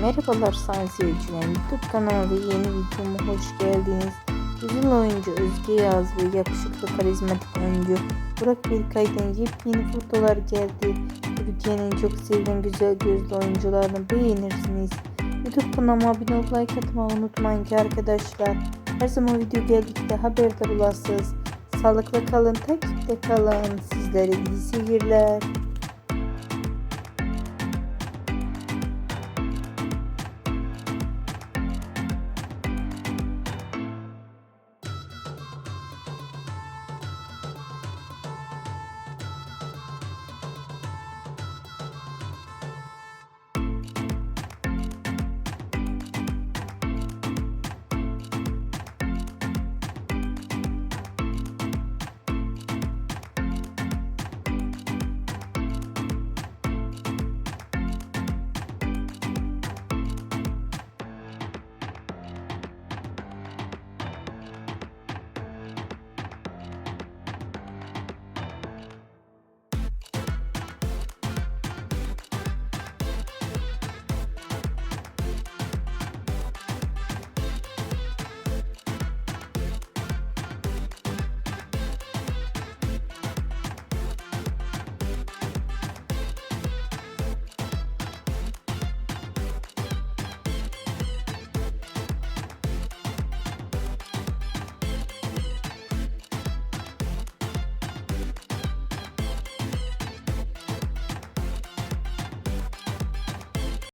Merhabalar sayın seyirciler. YouTube kanalıma ve yeni videoma hoş geldiniz. Güzel oyuncu Özge Yaz ve yakışıklı karizmatik oyuncu Burak Birkay'dan yepyeni fotolar geldi. Türkiye'nin çok sevilen güzel gözlü oyuncularını beğenirsiniz. YouTube kanalıma abone olup like atmayı unutmayın ki arkadaşlar. Her zaman video geldikçe haberdar olasınız. Sağlıklı kalın, takipte kalın. Sizlere iyi seyirler.